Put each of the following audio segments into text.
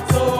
the door.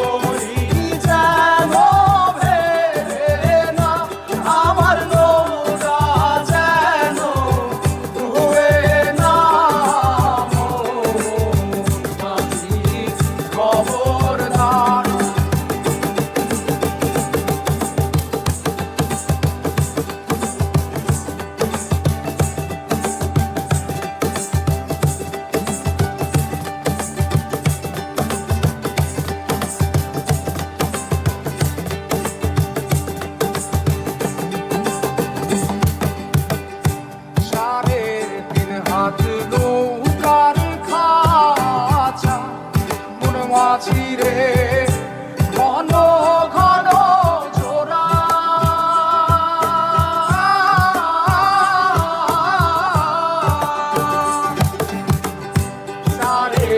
আছি রে। ধন ঘন জোড়া। সারে